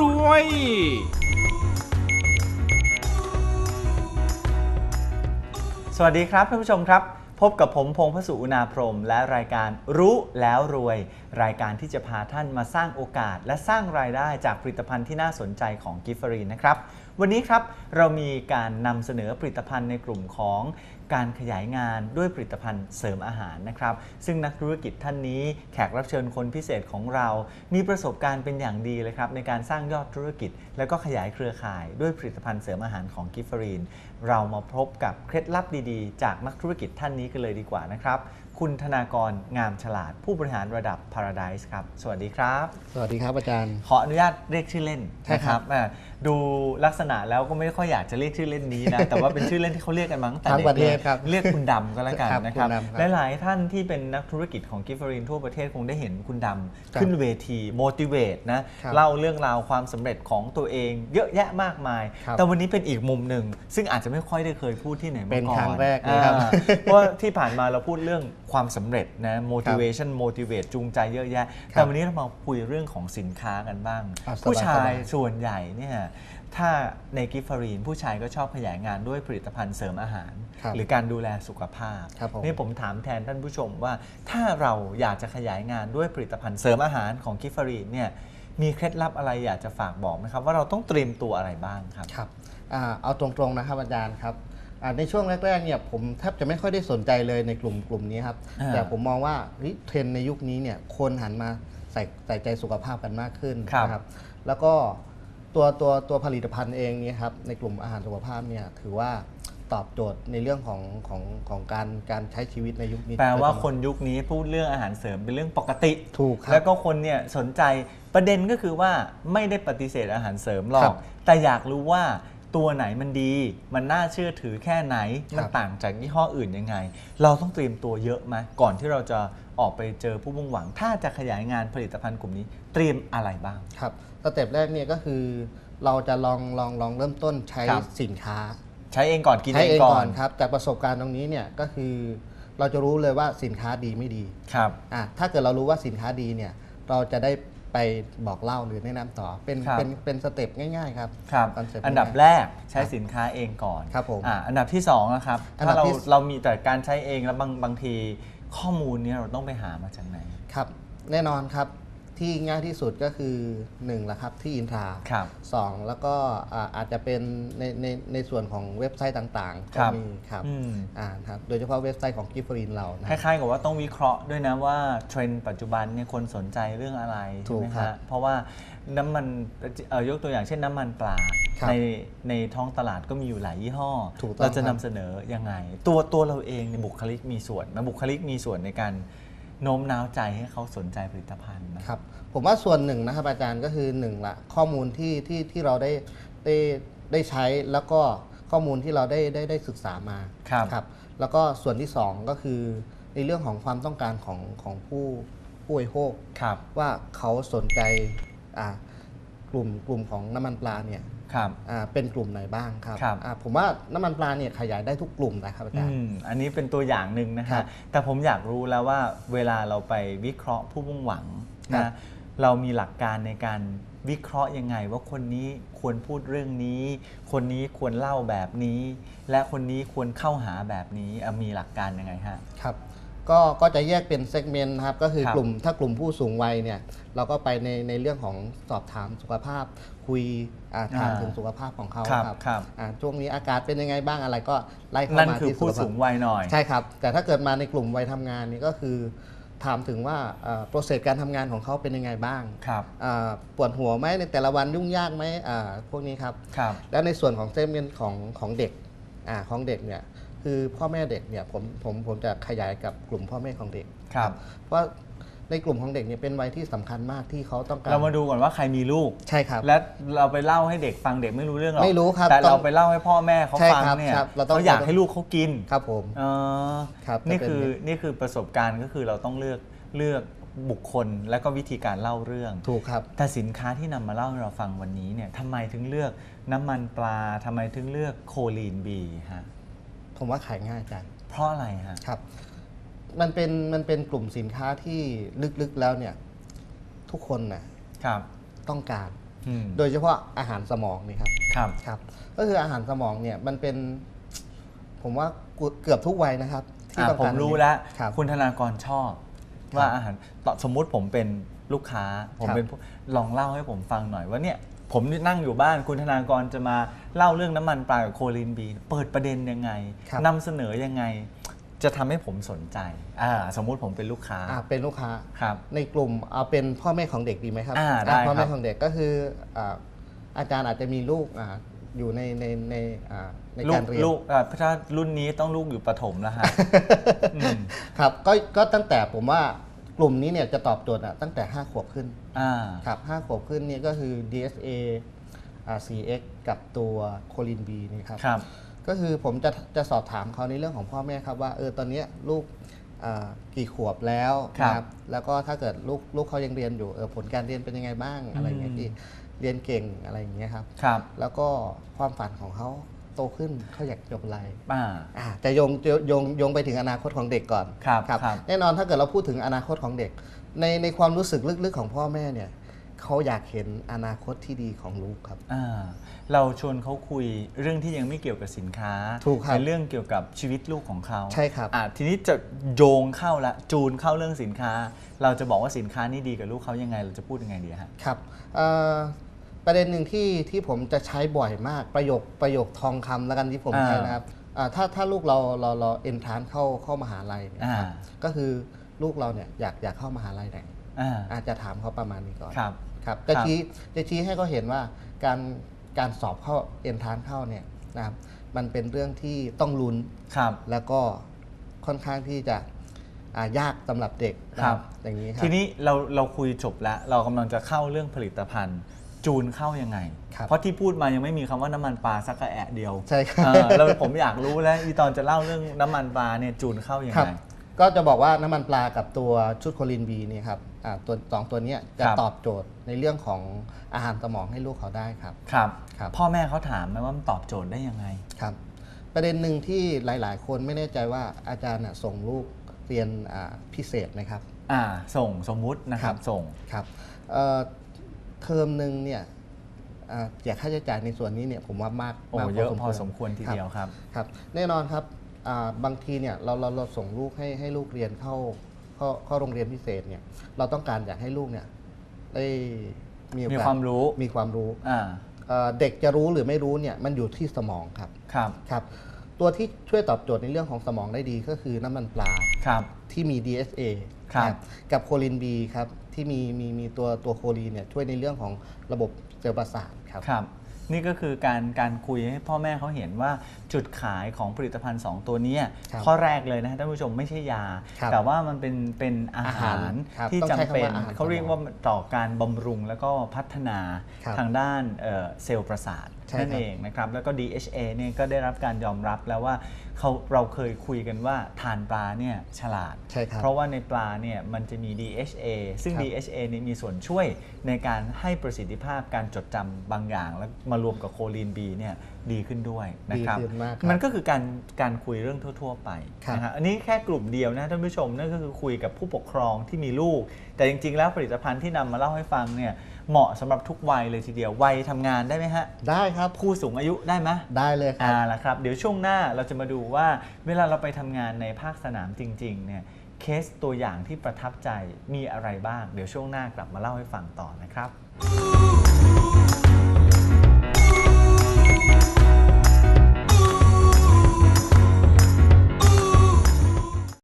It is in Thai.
รวย สวัสดีครับท่านผู้ชมครับ พบกับผมพงษ์พสุอุณาพรม และรายการรู้แล้วรวย รายการที่จะพาท่านมาสร้างโอกาส และสร้างรายได้จากผลิตภัณฑ์ที่น่าสนใจของกิฟฟรีนะครับ วันนี้ครับเรามีการนำเสนอผลิตภัณฑ์ในกลุ่มของการขยายงานด้วยผลิตภัณฑ์เสริมอาหารนะครับ ซึ่งนักธุรกิจท่านนี้แขกรับเชิญคนพิเศษของเรา มีประสบการณ์เป็นอย่างดีเลยครับในการสร้างยอดธุรกิจ แล้วก็ขยายเครือข่ายด้วยผลิตภัณฑ์เสริมอาหารของกิฟฟรีน เรามาพบกับเคล็ดลับดีๆ จากนักธุรกิจท่านนี้กันเลยดีกว่านะครับ คุณธนากรงามฉลาดผู้บริหารระดับ Paradise ครับ สวัสดีครับ สวัสดีครับอาจารย์ ขออนุญาตเรียกชื่อเล่นใช่นะครับอ่าดูลักษณะแล้วก็ไม่ค่อยอยากจะเรียกชื่อเล่นนี้นะ แต่ว่าเป็นชื่อเล่นที่เขาเรียกกันมาตั้งแต่ทั้งเด็กประเทศลยครับเรียกคุณดำก็แล้วกันครับนะครับคุณดำครับหลายๆท่านที่เป็นนักธุรกิจของกิฟฟรีนทั่วประเทศคงได้เห็นคุณดำครับขึ้นเวที motivate นะครับ เล่าเรื่องราวความสำเร็จของตัวเอง เยอะแยะมากมายครับแต่วันนี้เป็นอีกมุมหนึ่งซึ่งอาจจะไม่ค่อยได้เคยพูดที่ไหนมาก่อนเป็นครั้งแรกเลยครับอ่าเพราะว่าที่ผ่านมาเราพูดเรื่องความสำเร็จนะ motivation motivate จูงใจเยอะแยะ แต่วันนี้เรามาคุยเรื่องของสินค้ากันบ้างอะสบายๆผู้ชายส่วนใหญ่เนี่ยถ้าในกิฟฟรีนผู้ชายก็ชอบขยายงานด้วยผลิตภัณฑ์เสริมอาหารครับหรือการดูแลสุขภาพครับผมนี่ผมถามแทนท่านผู้ชมว่า ถ้าเราอยากจะขยายงานด้วยผลิตภัณฑ์เสริมอาหารของกิฟฟรีนเนี่ยมีเคล็ดลับอะไรอยากจะฝากบอกไหมครับ ว่าเราต้องเตรียมตัวอะไรบ้างครับครับ อ่าเอาตรงๆนะครับอาจารย์ครับอ่าในช่วงแรกๆเนี่ยผมแทบจะไม่ค่อยได้สนใจเลยในกลุ่มกลุ่มนี้ครับ อ่าแต่ผมมองว่าเฮ้ยเทรนด์ในยุคนี้เนี่ยคนหันมาใส่ใส่ใจสุขภาพกันมากขึ้นครับนะครับแล้วก็ตัวตัวตัวผลิตภัณฑ์เองเนี่ยครับในกลุ่มอาหารสุขภาพเนี่ยถือว่าตอบโจทย์ในเรื่องของของของการการใช้ชีวิตในยุคนี้แปลว่าคนยุคนี้พูดเรื่องอาหารเสริมเป็นเรื่องปกติ ถูกครับ แล้วก็คนเนี่ยสนใจประเด็นก็คือว่าไม่ได้ปฏิเสธอาหารเสริมหรอครัก บแต่อยากรู้ว่า ตัวไหนมันดี มันน่าเชื่อถือแค่ไหนครับมันต่างจากยี่ห้ออื่นยังไง เราต้องเตรียมตัวเยอะไหมก่อนที่เราจะออกไปเจอผู้มุ่งหวัง ถ้าจะขยายงานผลิตภัณฑ์กลุ่มนี้ เตรียมอะไรบ้าง ครับสเต็ปแรกเนี่ยก็คือ เราจะลองลองลองเริ่มต้นใช้ครับ สินค้า ใช้เองก่อนกินใช้เอเองงก่ก่ออนนครับจากประสบการณ์ตรงนี้เนี่ยก็คือ เราจะรู้เลยว่าสินค้าดีไม่ดีครับ อะถ้าเกิดเรารู้ว่าสินค้าดีเนี่ยเราจะได้ ไปบอกเล่าหรือแนะนำต่อเป็นครับ เป็นเป็นสเต็ปง่ายๆครับครับ คอนเซ็ปต์อันดับง่าย แรกใช้สินค้าเองก่อนครับผมอ่าอันดับที่2นะครับอันดัถ้าบเราที่ เรามีแต่การใช้เองแล้วบางบางทีข้อมูลเนี้เราต้องไปหามาจากไหนครับ แน่นอนครับ ที่ง่ายที่สุดก็คือ1ละครับที่อินทราครับสองแล้วก็อ่าอาจจะเป็นในในในส่วนของเว็บไซต์ต่างๆครัก็บมีครับอืม อ่าครับโดยเฉพาะเว็บไซต์ของกิฟฟรีนเรานะคล้ายๆกับว่าต้องวิเคราะห์ด้วยนะว่าเทรนด์ปัจจุบันเนี่ยคนสนใจเรื่องอะไรถูใช่ไหมกครับฮะเพราะว่าน้ำมันเอ่อยกตัวอย่างเช่นน้ำมันปลาครับในในท้องตลาดก็มีอยู่หลายยี่ห้อ ถูกต้องเราจะครันำบ เสนอยังไง ตัวตัวเราเองในยบุคลิกมีส่วนนะบุคลิกมีส่วนในการ โน้มน้าวใจให้เขาสนใจผลิตภัณฑ์นะ ครับผมว่าส่วนหนึ่งนะครับอาจารย์ก็คือหนึ่งละข้อมูลที่ที่ที่เราได้ได้ได้ใช้แล้วก็ข้อมูลที่เราได้ได้ได้ศึกษามาครับครับแล้วก็ส่วนที่สองก็คือในเรื่องของความต้องการของของผู้ผู้บริโภค ครับ ว่าเขาสนใจอ่ากลุ่มกลุ่มของน้ำมันปลาเนี่ย ครับอ่าเป็นกลุ่มไหนบ้างครับครับ อ่าผมว่าน้ำมันปลาเนี่ยขยายได้ทุกกลุ่มนะครับอาจารย์ อืมอันนี้เป็นตัวอย่างหนึ่งนะครัฮะบแต่ผมอยากรู้แล้วว่าเวลาเราไปวิเคราะห์ผู้มุ่งหวังครันะบ เรามีหลักการในการวิเคราะห์ยังไง ว่าคนนี้ควรพูดเรื่องนี้ คนนี้ควรเล่าแบบนี้ และคนนี้ควรเข้าหาแบบนี้อะมีหลักการยังไงฮะ ครับก็ก็จะแยกเป็นเซกเมนต์นะครับก็คือครับกลุ่มถ้ากลุ่มผู้สูงวัยเนี่ยเราก็ไปในในเรื่องของสอบถามสุขภาพ คุยอ่าถามอ่าถึงสุขภาพของเขาครับครับครับอ่าช่วงนี้อากาศเป็นยังไงบ้างอะไรก็ไล่เข้านั่นมาคือที่ผู้ขภาพสูงวัยหน่อยใช่ครับแต่ถ้าเกิดมาในกลุ่มวัยทำงานนี่ก็คือถามถึงว่าโปรเซสการทำงานของเขาเป็นยังไงบ้างครับอ่าปวดหัวไหมในแต่ละวันยุ่งยากไหมอ่าพวกนี้ครับครับแล้วในส่วนของเซกเมนต์ของของเด็กอ่าของเด็กเนี่ยคือพ่อแม่เด็กเนี่ยผมผมผมจะขยายกับกลุ่มพ่อแม่ของเด็กครับเพราะ ในกลุ่มของเด็กเนี่ยเป็นวัยที่สำคัญมากที่เขาต้องการเรามาดูก่อนว่าใครมีลูก ใช่ครับ และเราไปเล่าให้เด็กฟังเด็กไม่รู้เรื่องหรอกไม่รู้ครับแต่ต้เราองไปเล่าให้พ่อแม่เขาใช่ฟังครับเนี่ยครับเราต้อง เขาอยากให้ลูกเขากินครับผมอ๋อครับนี่จะเป็น คือนี่คือประสบการณ์ก็คือเราต้องเลือกเลือกบุคคลและก็วิธีการเล่าเรื่อง ถูกครับ แต่สินค้าที่นำมาเล่าให้เราฟังวันนี้เนี่ยทำไมถึงเลือกน้ำมันปลาทำไมถึงเลือกโคลีนบีฮะผมว่าขายง่ายจังเพราะอะไรฮะ ครับ มันเป็นมันเป็นกลุ่มสินค้าที่ลึกๆแล้วเนี่ยทุกคนน่ะครับต้องการ อืมโดยเฉพาะอาหารสมองนี่ครับครับ ครับ ก็คืออาหารสมองเนี่ยมันเป็น ผมว่าเกือบทุกวัยนะครับ ที่อะต้องผมการรู้แล้วครับ คุณธนากรชอบ ว่าอาหารต่อสมมุติผมเป็นลูกค้า ผมครับเป็นผู้ลองเล่าให้ผมฟังหน่อยว่าเนี่ย ผมนั่งอยู่บ้านคุณธนากรจะมาเล่าเรื่องน้ำมันปลากับโคลินบี เปิดประเด็นยังไงครับ นำเสนอยังไง จะทำให้ผมสนใจอ่าสมมุติผมเป็นลูกค้าอ่าเป็นลูกค้าครับในกลุ่มเอาเป็นพ่อแม่ของเด็กดีไหมครับอ่าได้พ่อครัแม่บของเด็กก็คืออ่าอาจารย์อาจจะมีลูกอ่าอยู่ในในในอ่าในลูกากรเรียนลูกอ่าถ้ารุ่นนี้ต้องลูกอยู่ประถมแล้วฮะอืมครับก็ก็ตั้งแต่ผมว่ากลุ่มนี้เนี่ยจะตอบโจทย์อะตั้งแต่ 5 ขวบขึ้นอ่าครับ5ขวบขึ้นนี่ก็คือ DSA อ่า 4X กับตัวโคลิน B นี่ครับครับ ก็คือผมจะจะสอบถามเขาในเรื่องของพ่อแม่ครับว่าเออตอนเนี้ยลูกอ่ากี่ขวบแล้วครับนะแล้วก็ถ้าเกิดลูกลูกเขายังเรียนอยู่เออผลการเรียนเป็นยังไงบ้างอะไรอย่างเงี้ยอืมที่เรียนเก่งอะไรอย่างเงี้ยครับครับ แล้วก็ความฝันของเขาโตขึ้นเขาอยากจบอะไรอ่าอ่าจะโยงโยงโยงโยงไปถึงอนาคตของเด็กก่อนครับครับแน่นอนถ้าเกิดเราพูดถึงอนาคตของเด็ก ในในความรู้สึกลึกๆของพ่อแม่เนี่ย เขาอยากเห็นอนาคตที่ดีของลูกครับ อ่าเราชวนเขาคุยเรื่องที่ยังไม่เกี่ยวกับสินค้าถูกครับเป็นเรื่องเกี่ยวกับชีวิตลูกของเขาใช่ครับ อ่าทีนี้จะโยงเข้าละจูนเข้าเรื่องสินค้า เราจะบอกว่าสินค้านี้ดีกับลูกเขายังไง เราจะพูดยังไงดีฮะ ครับเอ่อประเด็นหนึ่งที่ที่ผมจะใช้บ่อยมากประโยคประโยคทองคำแล้วกันที่ผมอ่า ใช้นะครับอ่าถ้าถ้าลูกเราเราเราเอนทานเข้าเข้ามหาลัยเนี่ยครับอ่า ก็คือลูกเราเนี่ยอยากอยากเข้ามหาลัยไหน อ่า อาจจะถามเขาประมาณนี้ก่อน ครับ ครับจะครับชี้จะชี้ให้เขาเห็นว่าการการสอบเข้าเอนทานเข้าเนี่ยนะครับมันเป็นเรื่องที่ต้องลุ้นครับแล้วก็ค่อนข้างที่จะอ่ายากสำหรับเด็กนะครับอย่างนี้ครับทีนี้เราเราคุยจบแล้ว เรากำลังจะเข้าเรื่องผลิตภัณฑ์ จูนเข้ายังไงครับเพราะที่พูดมายังไม่มีคำว่าน้ำมันปลาสักกระแอะเดียวใช่ครับเออเราผมอยากรู้แล้วอีตอนจะเล่าเรื่องน้ำมันปลาเนี่ยจูนเข้ายังครับไง ก็จะบอกว่าน้ำมันปลากับตัวชุดโคลินบีเนี่ยครับอ่าตัวสองตัวเนี้ยจะครับ ตอบโจทย์ในเรื่องของอาหารสมองให้ลูกเขาได้ครับ ครับ ครับ พ่อแม่เขาถามไหมว่ามันตอบโจทย์ได้ยังไง ครับ ประเด็นหนึ่งที่หลาย ๆ คนไม่แน่ใจว่าอาจารย์น่ะส่งลูกเรียนอ่าพิเศษไหมครับ อ่า ส่งสมมุตินะครับ ครับ ส่ง ครับเอ่อเทอมหนึ่งเนี่ยอ่าเสียค่าใช้จ่ายในส่วนนี้เนี่ยผมว่ามากโอ้มากเยอะพอวรสมควรทีเดียวครับ ครับ แน่นอนครับอ่า บางทีเนี่ยเราเราเราส่งลูกให้ให้ลูกเรียนเข้าเข้าเข้าโรงเรียนพิเศษเนี่ยเราต้องการอยากให้ลูกเนี่ยได้มีโอกาสมีความรู้ มีความรู้อ่า เอ่อเด็กจะรู้หรือไม่รู้เนี่ยมันอยู่ที่สมองครับครับ ครับ ตัวที่ช่วยตอบโจทย์ในเรื่องของสมองได้ดีก็คือน้ำมันปลา ครับ ที่มี DSA ครับนะกับโคลิน B ครับ ที่มีมีมีตัวตัวโคลีนเนี่ยช่วยในเรื่องของระบบเซลล์ประสาทครับ ครับ นี่ก็คือการการคุยให้พ่อแม่เขาเห็นว่าจุดขายของผลิตภัณฑ์ 2 ตัวเนี้ยครับข้อแรกเลยนะท่านผู้ชมไม่ใช่ยา ครับแต่ว่ามันเป็นเป็นอาอาหาหารรครับที่ต้องจำใช้คำว่าเป็นอาหารเขาเรียกว่าต่อการบำรุงแล้วก็พัฒนาครับทางด้านเอ่อเซลล์ประสาทใช่นั่นครับ เองนะครับแล้วก็ DHA เนี่ยก็ได้รับการยอมรับแล้วว่า เขาเราเคยคุยกันว่าทานปลาเนี่ยฉลาด ใช่ครับเพราะว่าในปลาเนี่ยมันจะมี DHA ซึ่ง ครับ DHA เนี่ยมีส่วนช่วยในการให้ประสิทธิภาพการจดจำบางอย่าง แล้วมารวมกับโคลีน B เนี่ยดีขึ้นด้วยนะครับ ดีขึ้นมากครับ มันก็คือการการคุยเรื่องทั่ว ๆ ไปครับนะครับอันนี้แค่กลุ่มเดียวนะท่านผู้ชมนั่นก็คือคุยกับผู้ปกครองที่มีลูก แต่จริง ๆ แล้วผลิตภัณฑ์ที่นำมาเล่าให้ฟังเนี่ย เหมาะสำหรับทุกวัยเลยทีเดียววัยทำงานได้ไหมฮะได้ครับ ผู้สูงอายุได้ไหม ได้เลยครับ อ่าละครับ เดี๋ยวช่วงหน้าเราจะมาดูว่าเวลาเราไปทำงานในภาคสนามจริงๆเนี่ยเคสตัวอย่างที่ประทับใจมีอะไรบ้าง เดี๋ยวช่วงหน้ากลับมาเล่าให้ฟังต่อนะครับ